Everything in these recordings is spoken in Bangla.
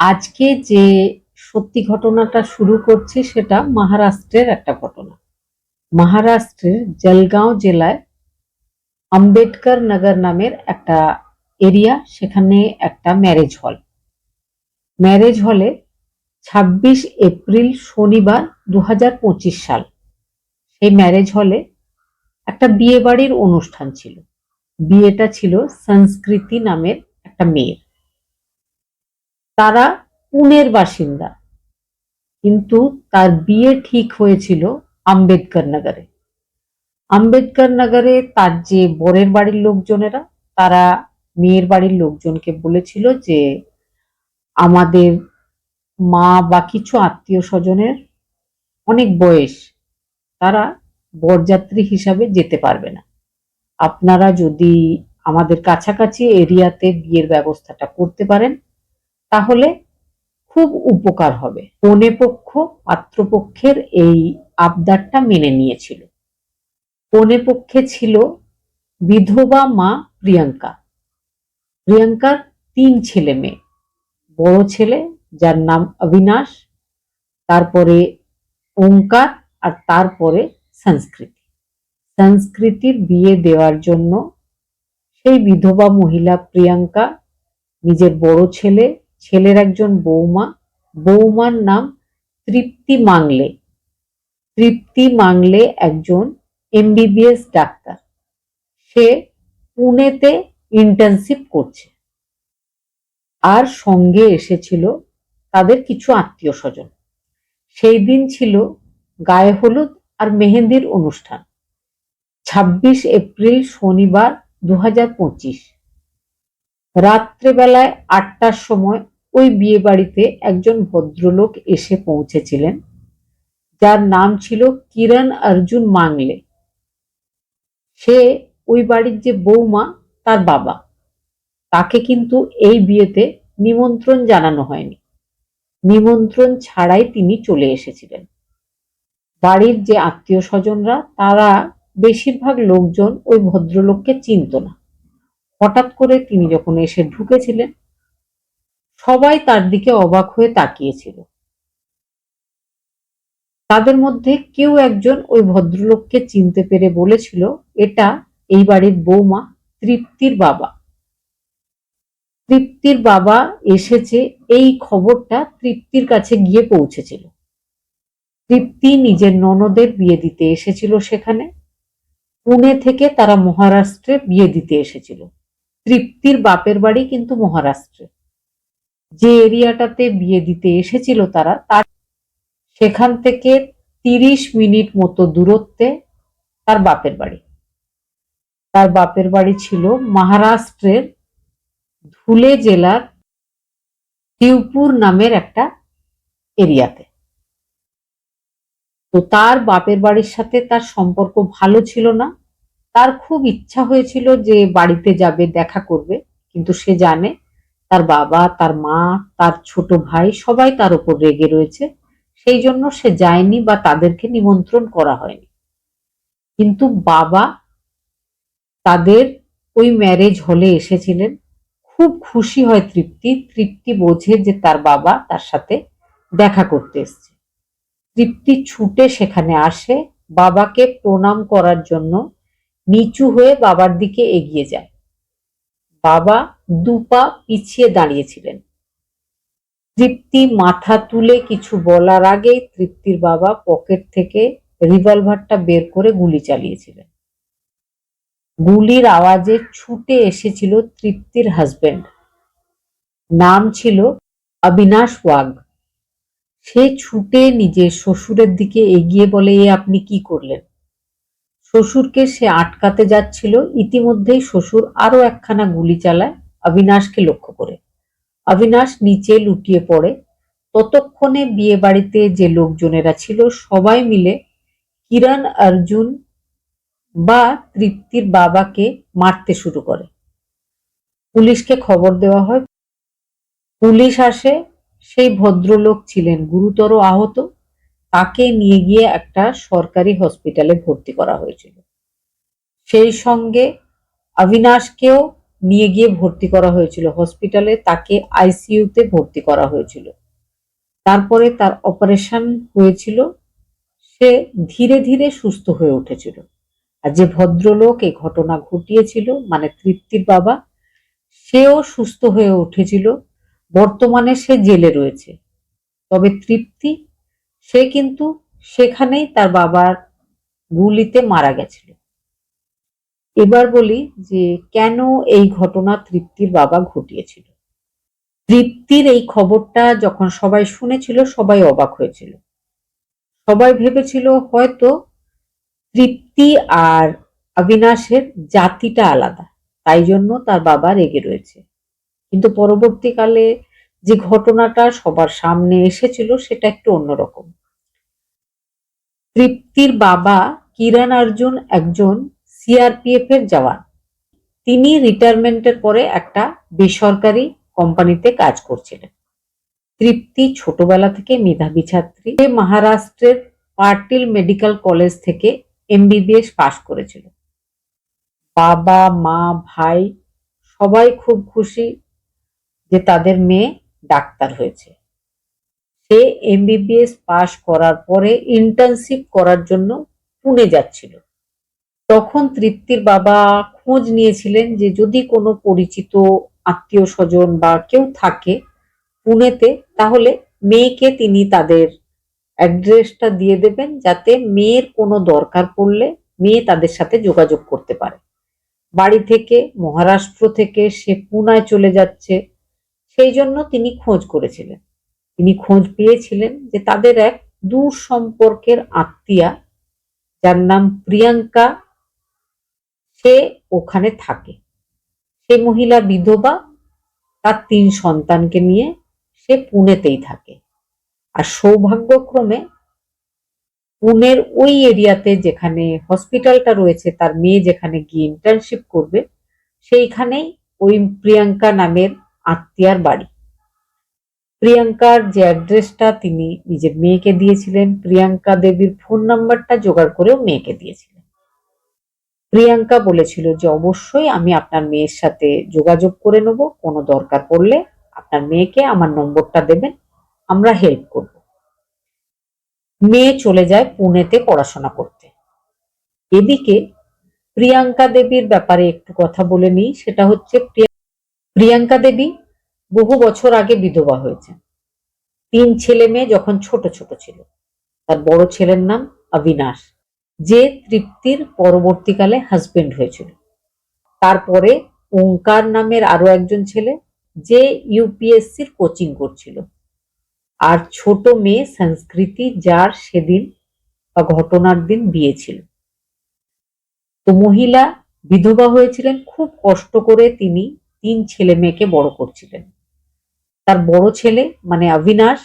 আজকে যে সত্যি ঘটনাটা শুরু করছি সেটা মহারাষ্ট্রের একটা ঘটনা। মহারাষ্ট্রের জলগাঁও জেলায় আম্বেদকর নগর নামের একটা এরিয়া, সেখানে একটা ম্যারেজ হল ম্যারেজ হলে ছাব্বিশ এপ্রিল শনিবার দু হাজার পঁচিশ সাল সেই ম্যারেজ হলে একটা বিয়ে বাড়ির অনুষ্ঠান ছিল। বিয়েটা ছিল সংস্কৃতি নামের একটা মেয়ের। তারা পুনের বাসিন্দা। কিন্তু তার বিয়ে ঠিক হয়েছিল আম্বেদকর নগরে। আম্বেদকর নগরে তার যে বরের বাড়ির লোকজনেরা, তারা মেয়ের বাড়ির লোকজনকে বলেছিল যে, আমাদের মা বা কিছু আত্মীয় স্বজনের অনেক বয়স, তারা বরযাত্রী হিসাবে যেতে পারবে না। আপনারা যদি আমাদের কাছাকাছি এরিয়াতে বিয়ের ব্যবস্থাটা করতে পারেন তাহলে খুব উপকার হবে। কনে পক্ষ পাত্রপক্ষের এই আবদারটা মেনে নিয়েছিল। কনে পক্ষে ছিল বিধবা মা প্রিয়াঙ্কা। প্রিয়াঙ্কার তিন ছেলে মেয়ে। বড় ছেলে, যার নাম অবিনাশ, তারপরে ওঙ্কার আর তারপরে সংস্কৃতি। সংস্কৃতির বিয়ে দেওয়ার জন্য সেই বিধবা মহিলা প্রিয়াঙ্কা, নিজের বড় ছেলে ছেলের একজন বৌমা। বৌমার নাম তৃপ্তি মাংলে। তৃপ্তি মাংলে একজন এমবিবিএস ডাক্তার। সে পুনেতে ইন্টার্নশিপ করছে। আর সঙ্গে এসেছিল তাদের কিছু আত্মীয় স্বজন। সেই দিন ছিল গায়ে হলুদ আর মেহেন্দির অনুষ্ঠান। ছাব্বিশ এপ্রিল শনিবার দু হাজার পঁচিশ। রাত্রেবেলায় আটটার সময় ওই বিয়ে বাড়িতে একজন ভদ্রলোক এসে পৌঁছেছিলেন, যার নাম ছিল কিরণ অর্জুন মাংলে। সে ওই বাড়ির যে বৌমা, তার বাবা। তাকে কিন্তু এই বিয়েতে নিমন্ত্রণ জানানো হয়নি। নিমন্ত্রণ ছাড়াই তিনি চলে এসেছিলেন। বাড়ির যে আত্মীয় স্বজনরা তারা বেশিরভাগ লোকজন ওই ভদ্রলোককে চিনত না। হঠাৎ করে তিনি যখন এসে ঢুকেছিলেন, সবাই তার দিকে অবাক হয়ে তাকিয়েছিল। তাদের মধ্যে কেউ একজন ওই ভদ্রলোককে চিনতে পেরে বলেছিল, এটা এই বাড়ির বৌমা তৃপ্তির বাবা। তৃপ্তির বাবা এসেছে এই খবরটা তৃপ্তির কাছে গিয়ে পৌঁছেছিল। তৃপ্তি নিজের ননদের বিয়ে দিতে এসেছিল সেখানে। পুনে থেকে তারা মহারাষ্ট্রে বিয়ে দিতে এসেছিল। তৃপ্তির বাপের বাড়ি কিন্তু মহারাষ্ট্রে। যে এরিয়াটাতে বিয়ে দিতে এসেছিল তারা, তার সেখান থেকে তিরিশ মিনিট মতো দূরত্বে তার বাপের বাড়ি। তার বাপের বাড়ি ছিল মহারাষ্ট্রের ধুলে জেলার শিবপুর নামের একটা এরিয়াতে। তো তার বাপের বাড়ির সাথে তার সম্পর্ক ভালো ছিল না। তার খুব ইচ্ছা হয়েছিল যে বাড়িতে যাবে, দেখা করবে, কিন্তু সে জানে তার বাবা, তার মা, তার ছোট ভাই সবাই তার উপর রেগে রয়েছে। সেই জন্য সে যায়নি বা তাদেরকে নিমন্ত্রণ করা হয়নি। কিন্তু বাবা তাদের ওই ম্যারেজ হলে এসেছিলেন। খুব খুশি হয় তৃপ্তি। তৃপ্তি বোঝে যে তার বাবা তার সাথে দেখা করতে এসছে। তৃপ্তি ছুটে সেখানে আসে। বাবাকে প্রণাম করার জন্য নিচু হয়ে বাবার দিকে এগিয়ে যায়। বাবা দুপা পিছিয়ে দাঁড়িয়েছিলেন। তৃপ্তি মাথা তুলে কিছু বলার আগেই তৃপ্তির বাবা পকেট থেকে রিভলভারটা বের করে গুলি চালিয়েছিলেন। গুলির আওয়াজে ছুটে এসেছিল তৃপ্তির হাজবেন্ড। নাম ছিল অবিনাশ ওয়াগ। সে ছুটে নিজের শ্বশুরের দিকে এগিয়ে বলে, এ আপনি কি করলেন? শ্বশুরকে সে আটকাতে যাচ্ছিল, ইতিমধ্যেই শ্বশুর আরও একখানা গুলি চালায় অবিনাশকে লক্ষ্য করে। অবিনাশ নিচে লুটিয়ে পড়ে। ততক্ষণে বিয়ে বাড়িতে যে লোকজনেরা ছিল সবাই মিলে কিরণ, অর্জুন বা তৃপ্তির বাবাকে মারতে শুরু করে। পুলিশকে খবর দেওয়া হয়। পুলিশ আসে। সেই ভদ্রলোক ছিলেন গুরুতর আহত। তাকে নিয়ে গিয়ে একটা সরকারি হসপিটালে ভর্তি করা হয়েছিল। সেই সঙ্গে অবিনাশকেও নিয়ে গিয়ে ভর্তি করা হয়েছিল। হসপিটালে তাকে আইসিইউতে ভর্তি করা হয়েছিল। তারপরে তার অপারেশন হয়েছিল। সে ধীরে ধীরে সুস্থ হয়ে উঠেছিল। আর যে ভদ্রলোক এই ঘটনা ঘটিয়েছিল মানে তৃপ্তির বাবা, সেও সুস্থ হয়ে উঠেছিল। বর্তমানে সে জেলে রয়েছে। তবে তৃপ্তি সে কিন্তু সেখানেই তার বাবার গুলিতে মারা গেছিল। এবার বলি যে কেন এই ঘটনা তৃপ্তির বাবা ঘটিয়েছিল? তৃপ্তির এই খবরটা যখন সবাই শুনেছিল, সবাই অবাক হয়েছিল। সবাই ভেবেছিল হয়তো তৃপ্তি আর অবিনাশের জাতিটা আলাদা, তাই জন্য তার বাবা রেগে রয়েছে। কিন্তু পরবর্তীকালে যে ঘটনাটা সবার সামনে এসেছিল, সেটা একটু অন্যরকম। তৃপ্তির বাবা কিরণ অর্জুন একজন সিআরপিএফ এর জওয়ান। তিনি রিটায়ারমেন্টের পরে একটা বেসরকারি কোম্পানিতে কাজ করছিলেন। তৃপ্তি ছোটবেলা থেকে মেধাবী ছাত্রী। মহারাষ্ট্রের পাটিল মেডিকেল কলেজ থেকে এমবিবিএস পাশ করেছিল। বাবা, মা, ভাই সবাই খুব খুশি যে তাদের মেয়ে ডাক্তার হয়েছে। সে এমবিবিএস পাশ করার পরে ইন্টার্নশিপ করার জন্য পুনে যাচ্ছিল। তখন তৃপ্তির বাবা খোঁজ নিয়েছিলেন যে যদি কোনো পরিচিত আত্মীয় স্বজন বা কেউ থাকে পুনেতে, তাহলে মেয়েকে তিনি তাদের অ্যাড্রেসটা দিয়ে দেবেন যাতে মেয়ের কোনো দরকার পড়লে মেয়ে তাদের সাথে যোগাযোগ করতে পারে। বাড়ি থেকে মহারাষ্ট্র থেকে সে পুনায় চলে যাচ্ছে, সেই জন্য তিনি খোঁজ করেছিলেন। তিনি খোঁজ পেয়েছিলেন যে তাদের এক দূর সম্পর্কের আত্মীয়া, যার নাম প্রিয়াঙ্কা, সে ওখানে থাকে। সে মহিলা বিধবা, তার তিন সন্তানকে নিয়ে সে পুনেতেই থাকে। আর সৌভাগ্যক্রমে পুনের ওই এরিয়াতে যেখানে হসপিটালটা রয়েছে, তার মেয়ে যেখানে গিয়ে ইন্টার্নশিপ করবে, সেইখানেই ওই প্রিয়াঙ্কা নামের আত্মীয়ার বাড়ি। প্রিয়াঙ্কার যে অ্যাড্রেসটা তিনি নিজের মেয়েকে দিয়েছিলেন, প্রিয়াঙ্কা দেবীর ফোন নাম্বারটা জোগাড় করেও মেয়েকে দিয়েছিলেন। প্রিয়াঙ্কা বলেছিল যে, অবশ্যই আমি আপনার মেয়ের সাথে যোগাযোগ করে নেব, কোনো দরকার পড়লে আপনার মেয়েকে আমার নম্বরটা দেবেন, আমরা হেল্প করব। মেয়ে চলে যায় পুনেতে পড়াশোনা করতে। এদিকে প্রিয়াঙ্কা দেবীর ব্যাপারে একটু কথা বলে নিই, সেটা হচ্ছে প্রিয়াঙ্কা দেবী বহু বছর আগে বিধবা হয়েছে। তিন ছেলে মেয়ে যখন ছোট ছোট ছিল। তার বড় ছেলের নাম অবিনাশ, যে তৃপ্তির পরবর্তীকালে হাজবেন্ড হয়েছিল। তারপরে ওঙ্কার নামের আরও একজন ছেলে, যে ইউপিএসসির কোচিং করছিল। আর ছোট মেয়ে সংস্কৃতি, যার সেদিন বা ঘটনার দিন বিয়ে ছিল। তো মহিলা বিধবা হয়েছিলেন, খুব কষ্ট করে তিনি তিন ছেলে মেয়েকে বড় করছিলেন। তার বড় ছেলে মানে অবিনাশ,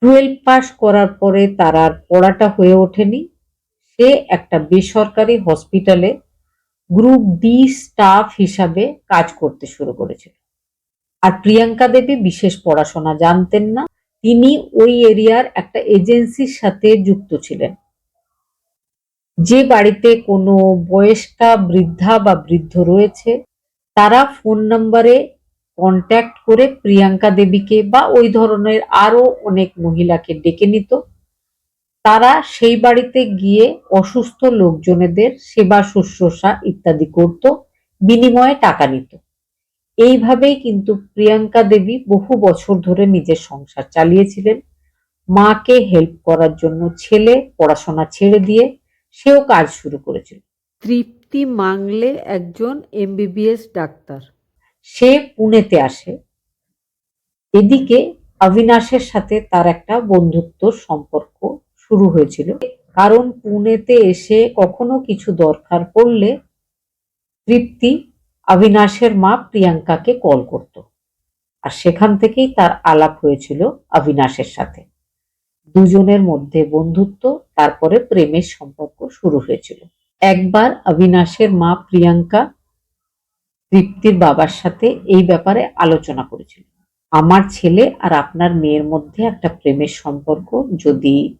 টুয়েলভ পাস করার পরে তার আর পড়াটা হয়ে ওঠেনি। সে একটা বেসরকারি হসপিটালে গ্রুপ ডি স্টাফ হিসাবে কাজ করতে শুরু করেছিল। আর প্রিয়াঙ্কা দেবী বিশেষ পড়াশোনা জানতেন না। তিনি ওই এরিয়ার একটা এজেন্সির সাথে যুক্ত ছিলেন। যে বাড়িতে কোনো বয়স্কা বৃদ্ধা বা বৃদ্ধ রয়েছে, তারা ফোন নাম্বারে কন্ট্যাক্ট করে প্রিয়াঙ্কা দেবীকে বা ওই ধরনের আরও অনেক মহিলাকে ডেকে নিত। তারা সেই বাড়িতে গিয়ে অসুস্থ লোকজনেদের সেবা শুশ্রূষা ইত্যাদি করত, বিনিময়ে টাকা নিত। এইভাবেই কিন্তু প্রিয়াঙ্কা দেবী বহু বছর ধরে নিজের সংসার চালিয়েছিলেন। মাকে হেল্প করার জন্য ছেলে পড়াশোনা ছেড়ে দিয়ে সেও কাজ শুরু করেছিল। তৃপ্তি মাংলে একজন এমবিবিএস ডাক্তার। সে পুনেতে আসে। এদিকে অবিনাশের সাথে তার একটা বন্ধুত্ব সম্পর্ক শুরু হয়েছিল। কারণ পুনেতে এসে কখনো কিছু দরকার পড়লে তৃপ্তি অবিনাশের মা প্রিয়াঙ্কাকে কল করত। আর সেখান থেকেই তার আলাপ হয়েছিল অবিনাশের সাথে। দুজনের মধ্যে বন্ধুত্ব, তারপরে প্রেমের সম্পর্ক শুরু হয়েছিল। একবার অবিনাশের মা প্রিয়াঙ্কা তৃপ্তির বাবার সাথে এই ব্যাপারে আলোচনা করেছিল। আমার ছেলে আর আপনার মেয়ের মধ্যে একটা প্রেমের সম্পর্ক, যদি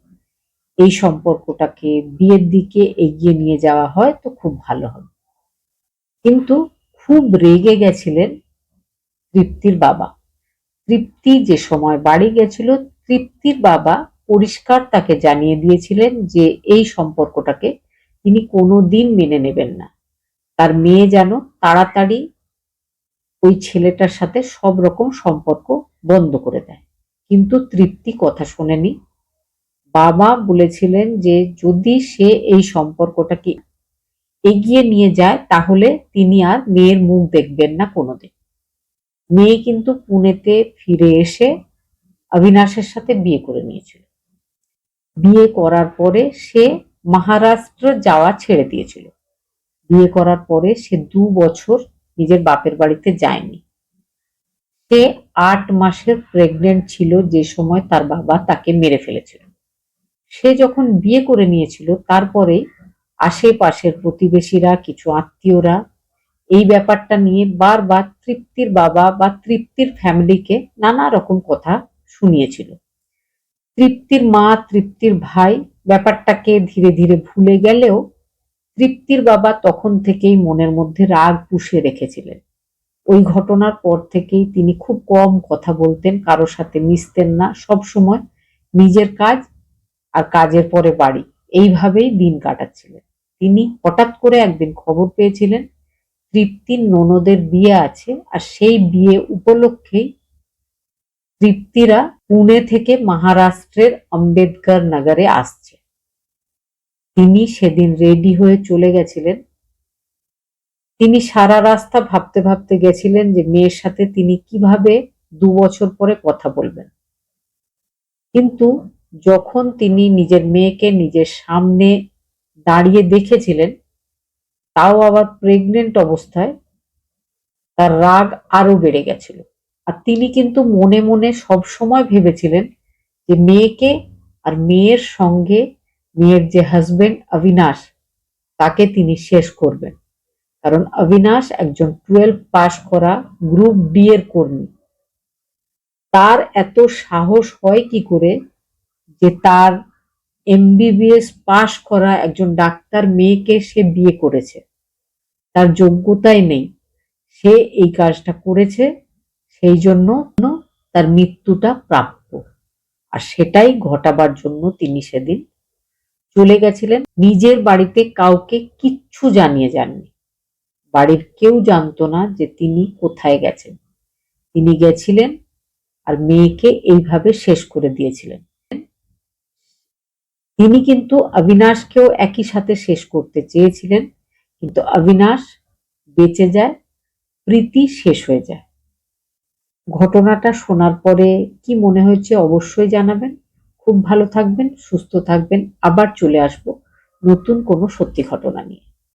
এই সম্পর্কটাকে বিয়ের দিকে এগিয়ে নিয়ে যাওয়া হয় তো খুব ভালো হবে। কিন্তু খুব রেগে গেছিলেন তৃপ্তির বাবা। তৃপ্তি যে সময় বাড়ি গেছিল, তৃপ্তির বাবা পরিষ্কার তাকে জানিয়ে দিয়েছিলেন যে এই সম্পর্কটাকে তিনি কোনোদিন মেনে নেবেন না। তার মেয়ে যেন তাড়াতাড়ি ওই ছেলেটার সাথে সব রকম সম্পর্ক বন্ধ করে দেয়। কিন্তু তৃপ্তি কথা শোনেনি। বাবা বলেছিলেন যে, যদি সে এই সম্পর্কটাকে এগিয়ে নিয়ে যায়, তাহলে তিনি আর মেয়ের মুখ দেখবেন না কোনোদিন। মেয়ে কিন্তু পুনেতে ফিরে এসে অবিনাশের সাথে বিয়ে করে নিয়েছিল। বিয়ে করার পরে সে মহারাষ্ট্র যাওয়া ছেড়ে দিয়েছিল। বিয়ে করার পরে সে দু বছর নিজের বাপের বাড়িতে যায়নি। সে আট মাসের প্রেগনেন্ট ছিল যে সময় তার বাবা তাকে মেরে ফেলেছিল। সে যখন বিয়ে করে নিয়েছিল তারপরে আশেপাশের প্রতিবেশীরা, কিছু আত্মীয়রা এই ব্যাপারটা নিয়ে বারবার তৃপ্তির বাবা বা তৃপ্তির ফ্যামিলিকে নানা রকম কথা শুনিয়েছিল। তৃপ্তির মা, তৃপ্তির ভাই ব্যাপারটাকে ধীরে ধীরে ভুলে গেলেও তৃপ্তির বাবা তখন থেকেই মনের মধ্যে রাগ পুষে রেখেছিলেন। ওই ঘটনার পর থেকেই তিনি খুব কম কথা বলতেন কারোর সাথে মিশতেন না, সব সময় নিজের কাজ আর কাজের পরে বাড়ি, এইভাবেই দিন কাটাচ্ছিলেন। তিনি হঠাৎ করে একদিন খবর পেয়েছিলেন, তৃপ্তির ননদের বিয়ে আছে আর সেই বিয়ে উপলক্ষেই তৃপ্তিরা পুনে থেকে মহারাষ্ট্রের আম্বেদকর নগরে আসছে। তিনি সেদিন রেডি হয়ে চলে গেছিলেন। তিনি সারা রাস্তা ভাবতে ভাবতে গেছিলেন যে মেয়ের সাথে তিনি কীভাবে দু বছর পরে কথা বলবেন। কিন্তু যখন তিনি নিজের মেয়েকে নিজের সামনে দাঁড়িয়ে দেখেছিলেন, তাও আবার প্রেগনেন্ট অবস্থায় তার রাগ আরও বেড়ে গেছিল। আর তিনি কিন্তু মনে মনে সব সময় ভেবেছিলেন যে মেয়েকে আর মেয়ের সঙ্গে মেয়ের যে হাজবেন্ড অবিনাশ, তাকে তিনি শেষ করবেন। কারণ অবিনাশ একজন টুয়েলভ পাশ করা গ্রুপ ডি এর কর্মী। তার এত সাহস হয় কি করে যে তার এমবিবিএস পাশ করা একজন ডাক্তার মেয়েকে সে বিয়ে করেছে? তার যোগ্যতাই নেই। সে এই কাজটা করেছে, সেই জন্য তার মৃত্যুটা প্রাপ্য। আর সেটাই ঘটাবার জন্য তিনি সেদিন চলে গেছিলেন, নিজের বাড়িতে কাউকে কিচ্ছু জানিয়ে যাননি। বাড়ির কেউ জানতো না যে তিনি কোথায় গেছেন। তিনি গেছিলেন আর মেয়েকে এইভাবে শেষ করে দিয়েছিলেন। তিনি কিন্তু অবিনাশকেও একই সাথে শেষ করতে চেয়েছিলেন, কিন্তু অবিনাশ বেঁচে যায়, প্রীতি শেষ হয়ে যায়। ঘটনাটা শোনার পরে কি মনে হয়েছে অবশ্যই জানাবেন? খুব ভালো থাকবেন সুস্থ থাকবেন আবার চলে আসব নতুন কোনো সত্যি ঘটনা নিয়ে।